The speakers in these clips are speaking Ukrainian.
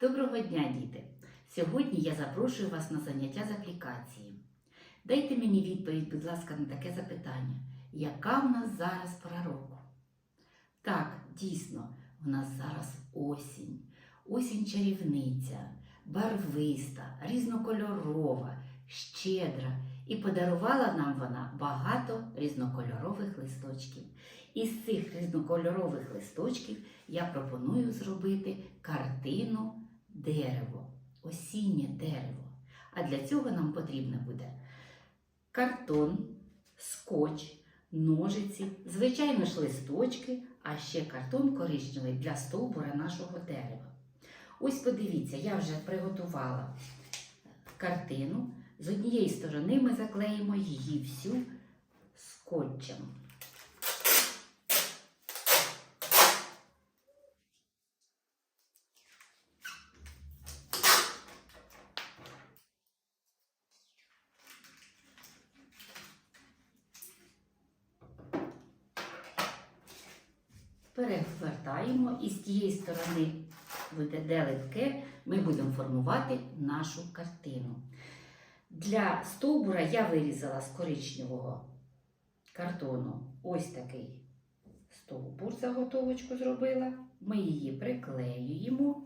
Доброго дня, діти! Сьогодні я запрошую вас на заняття з аплікації. Дайте мені відповідь, будь ласка, на таке запитання. Яка в нас зараз пора року? Так, дійсно, в нас зараз осінь. Осінь чарівниця, барвиста, різнокольорова, щедра. І подарувала нам вона багато різнокольорових листочків. Із цих різнокольорових листочків я пропоную зробити картину дерево, осіннє дерево. А для цього нам потрібно буде картон, скотч, ножиці, звичайно ж листочки, а ще картон коричневий для стовбура нашого дерева. Ось подивіться, я вже приготувала картину. З однієї сторони ми заклеїмо її всю скотчем. Перевертаємо і з тієї сторони буде де литке, ми будемо формувати нашу картину. Для стовбура я вирізала з коричневого картону ось такий стовбур, заготовочку зробила. Ми її приклеюємо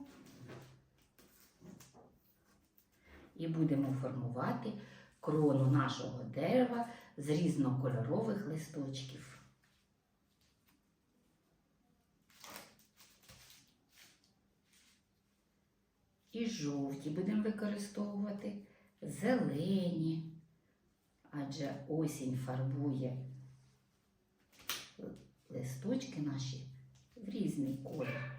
і будемо формувати крону нашого дерева з різнокольорових листочків. І жовті будемо використовувати, зелені, адже осінь фарбує листочки наші в різний колір.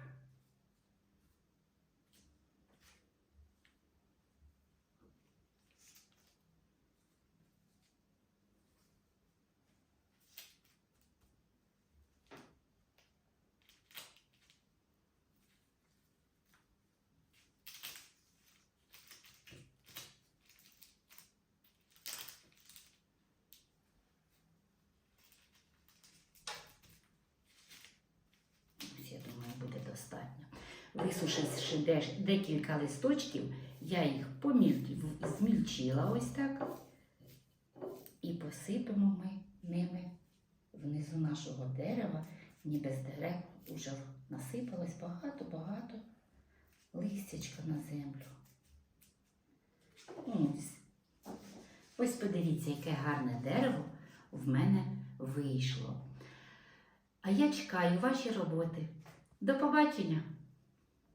Ось, я думаю, буде достатньо. Висушивши декілька листочків, я їх змільчила ось так. І посипемо ми ними внизу нашого дерева, ніби з дерев вже насипалось багато-багато листячка на землю. Ось. Ось подивіться, яке гарне дерево в мене вийшло. А я чекаю ваші роботи. До побачення!